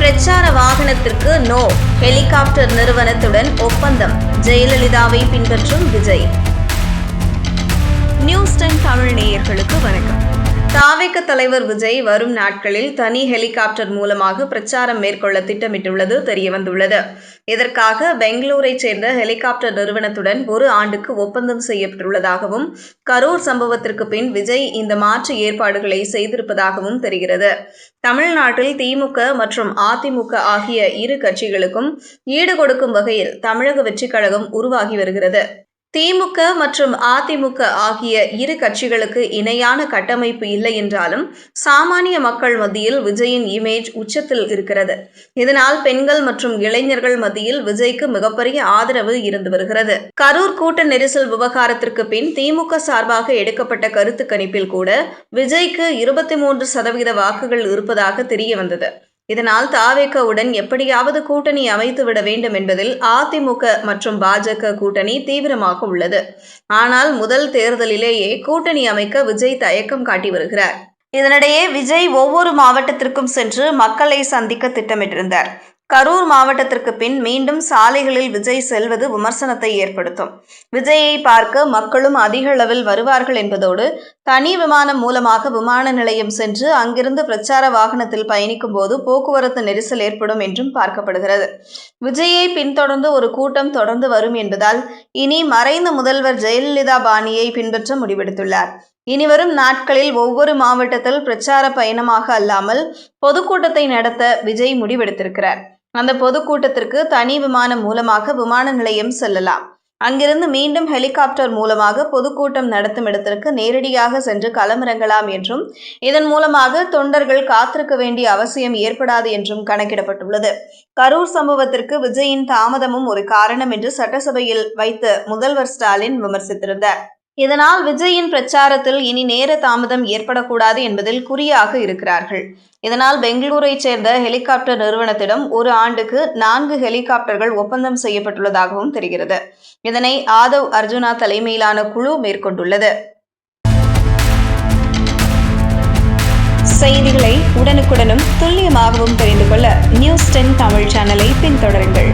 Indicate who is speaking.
Speaker 1: பிரச்சார வாகனத்திற்கு no. Helicopter நிறுவனத்துடன் ஒப்பந்தம். ஜெயலலிதாவை பின்பற்றும் விஜய். நியூஸ் டைம் தமிழ் நேயர்களுக்கு வணக்கம். தாவேக தலைவர் விஜய் வரும் நாட்களில் தனி ஹெலிகாப்டர் மூலமாக பிரச்சாரம் மேற்கொள்ள திட்டமிட்டுள்ளது தெரியவந்துள்ளது. இதற்காக பெங்களூரைச் சேர்ந்த ஹெலிகாப்டர் நிறுவனத்துடன் ஒரு ஆண்டுக்கு ஒப்பந்தம் செய்யப்பட்டுள்ளதாகவும் கரூர் சம்பவத்திற்கு பின் விஜய் இந்த மாற்று ஏற்பாடுகளை செய்திருப்பதாகவும் தெரிகிறது. தமிழ்நாட்டில் திமுக மற்றும் அதிமுக ஆகிய இரு கட்சிகளுக்கும் ஈடு கொடுக்கும் வகையில் தமிழக வெற்றிக் கழகம் உருவாகி வருகிறது. திமுக மற்றும் அதிமுக ஆகிய இரு கட்சிகளுக்கு இணையான கட்டமைப்பு இல்லை என்றாலும் சாமானிய மக்கள் மத்தியில் விஜயின் இமேஜ் உச்சத்தில் இருக்கிறது. இதனால் பெண்கள் மற்றும் இளைஞர்கள் மத்தியில் விஜய்க்கு மிகப்பெரிய ஆதரவு இருந்து வருகிறது. கரூர் கூட்ட நெரிசல் விவகாரத்திற்கு பின் திமுக சார்பாக எடுக்கப்பட்ட கருத்து கணிப்பில் கூட விஜய்க்கு இருபத்தி மூன்று சதவீத வாக்குகள் இருப்பதாக தெரிய வந்தது இதனால் தாவேக்கவுடன் எப்படியாவது கூட்டணி அமைத்துவிட வேண்டும் என்பதில் அதிமுக மற்றும் பாஜக கூட்டணி தீவிரமாக உள்ளது. ஆனால் முதல் தேர்தலிலேயே கூட்டணி அமைக்க விஜய் தயக்கம் காட்டி வருகிறார். இதனிடையே விஜய் ஒவ்வொரு மாவட்டத்திற்கும் சென்று மக்களை சந்திக்க திட்டமிட்டிருந்தார். கரூர் மாவட்டத்திற்கு பின் மீண்டும் சாலைகளில் விஜய் செல்வது விமர்சனத்தை ஏற்படுத்தும். விஜயை பார்க்க மக்களும் அதிக அளவில் வருவார்கள் என்பதோடு தனி விமானம் மூலமாக விமான நிலையம் சென்று அங்கிருந்து பிரச்சார வாகனத்தில் பயணிக்கும் போது போக்குவரத்து நெரிசல் ஏற்படும் என்றும் பார்க்கப்படுகிறது. விஜயை பின்தொடர்ந்து ஒரு கூட்டம் தொடர்ந்து வரும் என்பதால் இனி மறைந்த முதல்வர் ஜெயலலிதா பாணியை பின்பற்ற முடிவெடுத்துள்ளார். இனிவரும் நாட்களில் ஒவ்வொரு மாவட்டத்தில் பிரச்சார பயணமாக அல்லாமல் பொதுக்கூட்டத்தை நடத்த விஜய் முடிவெடுத்திருக்கிறார். அந்த பொதுக்கூட்டத்திற்கு தனி விமானம் மூலமாக விமான நிலையம் செல்லலாம். அங்கிருந்து மீண்டும் ஹெலிகாப்டர் மூலமாக பொதுக்கூட்டம் நடத்தும் இடத்திற்கு நேரடியாக சென்று களமிறங்கலாம் என்றும் இதன் மூலமாக தொண்டர்கள் காத்திருக்க வேண்டிய அவசியம் ஏற்படாது என்றும் கணக்கிடப்பட்டுள்ளது. கரூர் சம்பவத்திற்கு விஜயின் தாமதமும் ஒரு காரணம் என்று சட்டசபையில் வைத்து முதல்வர் ஸ்டாலின் விமர்சித்திருந்தார். இதனால் விஜயின் பிரச்சாரத்தில் இனி நேர தாமதம் ஏற்படக்கூடாது என்பதில் குறியாக இருக்கிறார்கள். இதனால் பெங்களூரைச் சேர்ந்த ஹெலிகாப்டர் நிறுவனத்திடம் ஒரு ஆண்டுக்கு நான்கு ஹெலிகாப்டர்கள் ஒப்பந்தம் செய்யப்பட்டுள்ளதாகவும் தெரிகிறது. இதனை ஆதவ் அர்ஜுனா தலைமையிலான குழு மேற்கொண்டுள்ளது. செய்திகளை உடனுக்குடனும் துல்லியமாகவும் தெரிந்து கொள்ள நியூஸ் டென் தமிழ் சேனலை பின்தொடருங்கள்.